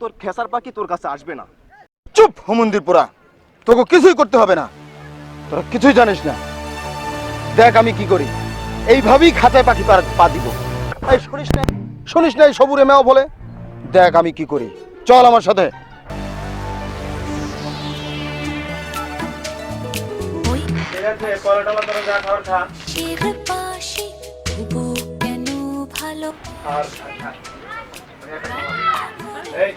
তোর খেসার পাখি তোর কাছে আসবে না। চুপ হুমন্দির পোড়া। তোকে কিছুই করতে হবে না। তোরা কিছুই জানিস না। দেখ আমি কি করি। এইভাবেই খাঁচায় পাখি পা- পা দিব। এই শুনিস না শুনিস না এই সবুরে মেও বলে? দেখ আমি কি করি। চল আমার সাথে। আর এই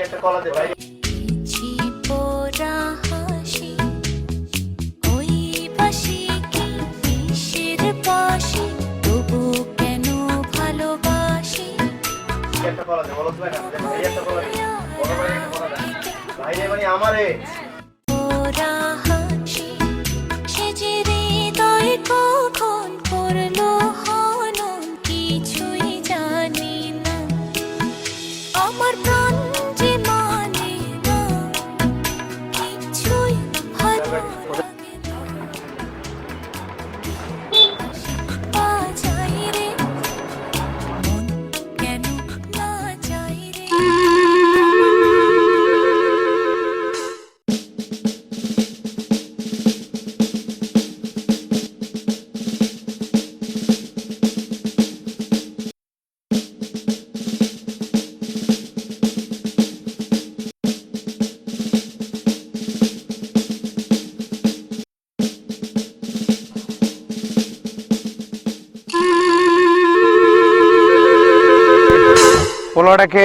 ভাইকে একটা কলা দে ভাই। পেয়েছি ওই পাশে কি শের পাশে? তবু কেন ভালোবাসি? একটা কলা দে বলো ভাই ভাই একটা কলা দে। বড় ভাই একটা কলা দে। ভাই রে মানে আমারে। ರೋಡಕ್ಕೆ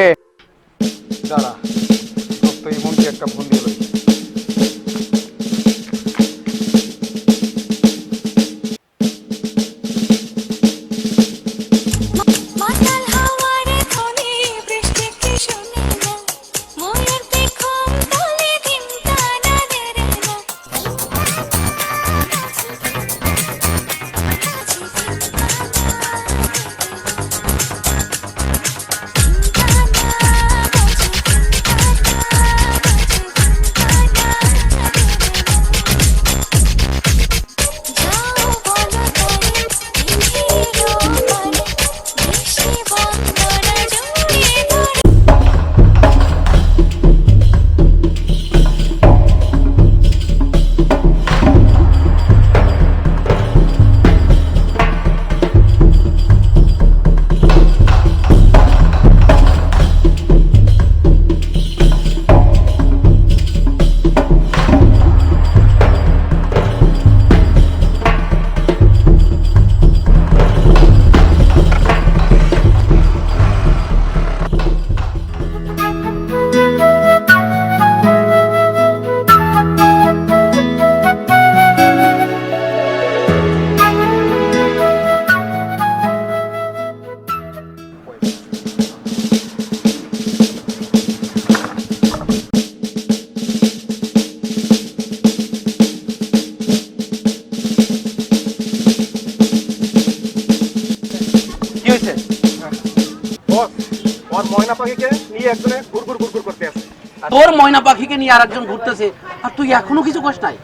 তোর ময়না পাখিকে নিয়ে আরেকজন ঘুরতেছে আর তুই এখনও কিছু কষ্ট নাই?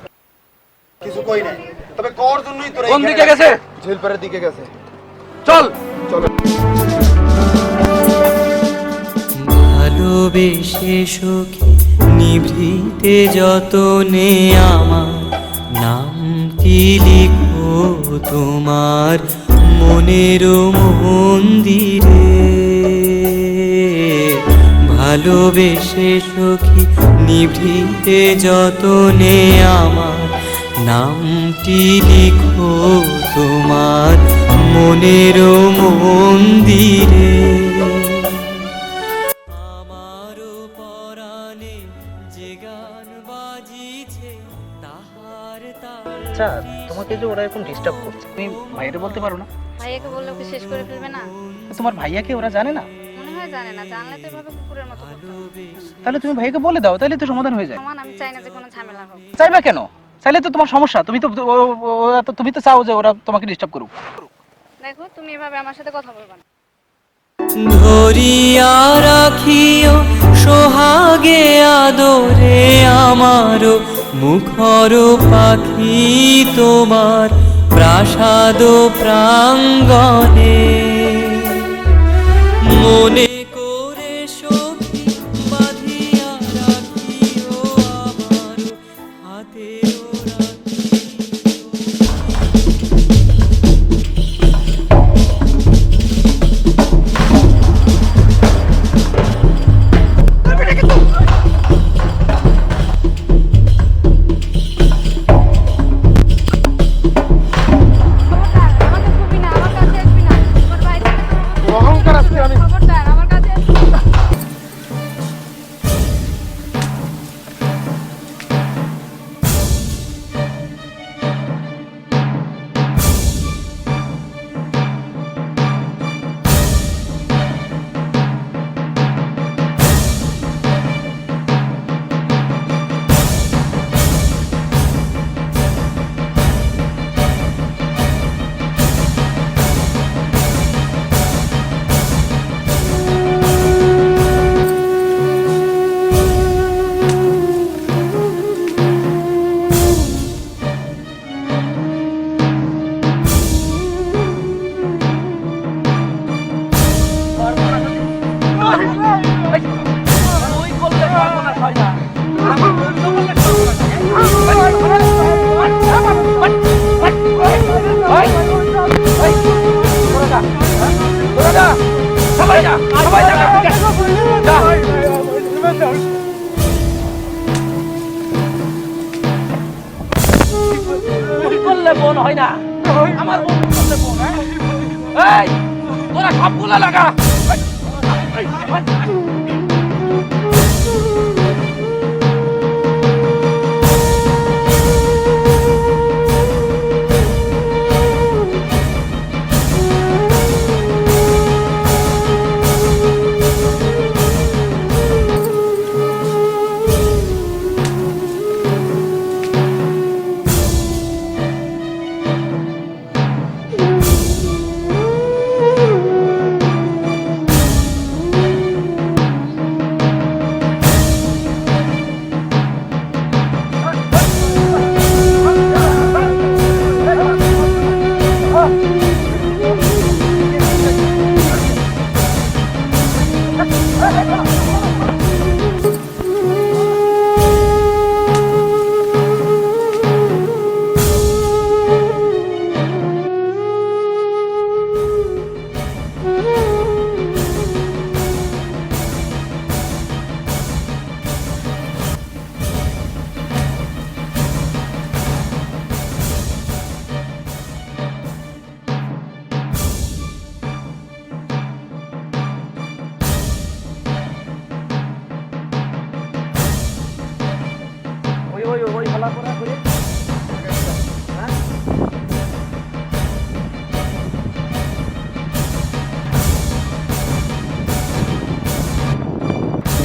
কিছু কই নাই। তবে কর জন্যই তোরা কোন দিকে গেছে? ঝিলপাড়ের দিকে গেছে। চল। চলো। ভালোবেসে সখী নিভৃতে যতনে আমার নামটি লিখো তোমার মনের মন্দিরে ভালোবেসে সখী নিভৃতে যতনে আমার নামটি লিখো তোমার মনের মন্দিরে। আমারও পরাণে যে গান বাজিছে তাহার আচ্ছা তোমাকে যে ওরা এরকম ডিস্টার্ব করছে তুমি ভাইয়ের বলতে পারো না? ভাইয়াকে বললে শেষ করে ফেলবে না? তোমার ভাইয়াকে ওরা জানে না? জানে না জানলে তো এভাবে কুকুরের মতো করতো তাহলে তুমি ভাইয়াকে বলে দাও তাহলে তো সমাধান হয়ে যায়। সমান আমি চাই না যে কোনো ঝামেলা হোক। চাইবা কেন? চাইলে তো তোমার সমস্যা তুমি তো ওরা তুমি তো চাও যে ওরা তোমাকে ডিস্টার্ব করুক। দেখো তুমি এভাবে আমার সাথে কথা বলবে না। ধরিয়া রাখিও সোহাগে আদরে আমারও মুখর পাখি তোমার প্রাসাদ প্রাঙ্গণে। মনে বোন হয় না আমার বোন করলে বোন? এই তোরা সবগুলা লাগা Hey, what?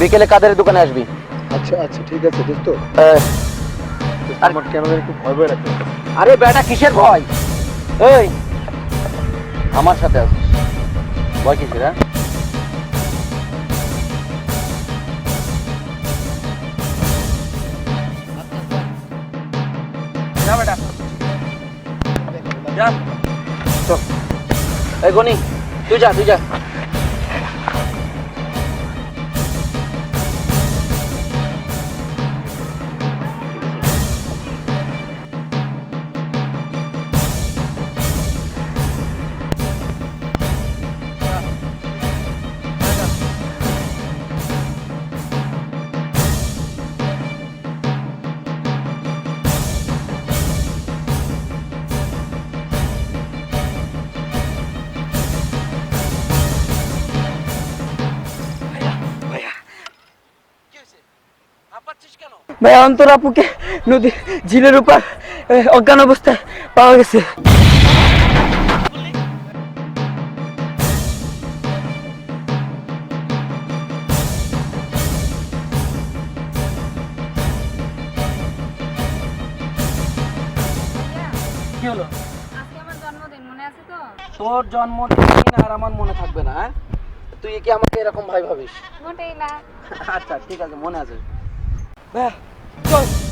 বিকেলে কাদের দোকানে আসবি? আচ্ছা আচ্ছা ঠিক আছে দোস্ত। আমার কেন জানি ভয় ভয় লাগছে। আরে বেটা কিসের ভয়? এই আমার সাথে আসিস। ভয় কিসের হ্যাঁ? যা বেটা। যা। এই গনি তুই যা তুই যা। ভাই অন্তর আপুকে নদী ঝিলের উপর অজ্ঞান অবস্থায় পাওয়া গেছে। কি হলো? আজকে আমার জন্মদিন মনে আছে তো? তোর জন্মদিন আর আমার মনে থাকবে না হ্যাঁ? তুই কি আমাকে এরকম ভাই ভাবিস? মোটেই না। আচ্ছা ঠিক আছে মনে আছে। ভাইয়া চল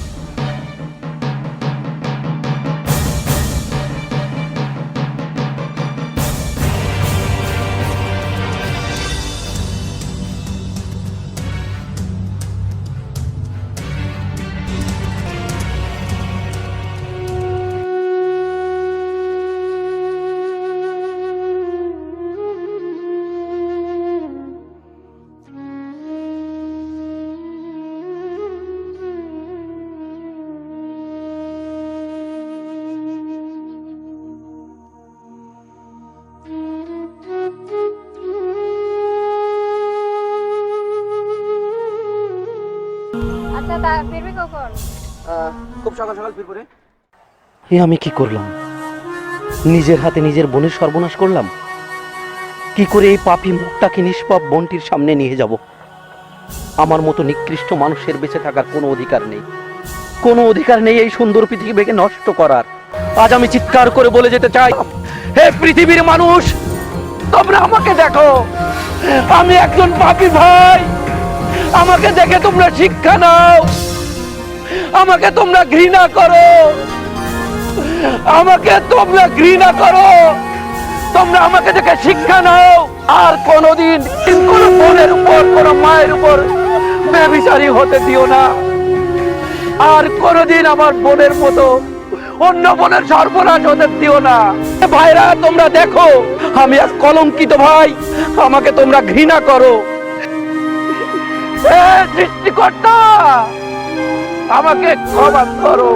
খুব সকাল সকাল এ আমি কি করলাম? নিজের হাতে নিজের বোনের সর্বনাশ করলাম? কি করে এই পাপী মুখটাকে নিষ্পাপ বোনটির সামনে নিয়ে যাব? আমার মতো নিকৃষ্ট মানুষের বেঁচে থাকার কোনো অধিকার নেই। কোনো অধিকার নেই এই সুন্দর পৃথিবীকে নষ্ট করার। আজ আমি চিৎকার করে বলে যেতে চাই, হে পৃথিবীর মানুষ, তোমরা আমাকে দেখো। আমি একজন পাপী ভাই। আমাকে দেখে তোমরা শিক্ষা নাও। আমাকে তোমরা ঘৃণা করো। আমাকে তোমরা ঘৃণা করো। তোমরা আমাকে দেখে শিক্ষা নাও। আর কোনোদিন কোন বোনের উপর, কোন মায়ের উপর বেবিচারী হতে দিও না। আর কোনোদিন আমার বোনের মতো অন্য বোনের সর্বনাশ হতে দিও না। ভাইরা, তোমরা দেখো, আমি এক কলঙ্কিত ভাই। আমাকে তোমরা ঘৃণা করো। সৃষ্টিকর্তা! আমাকে ক্ষমা করো।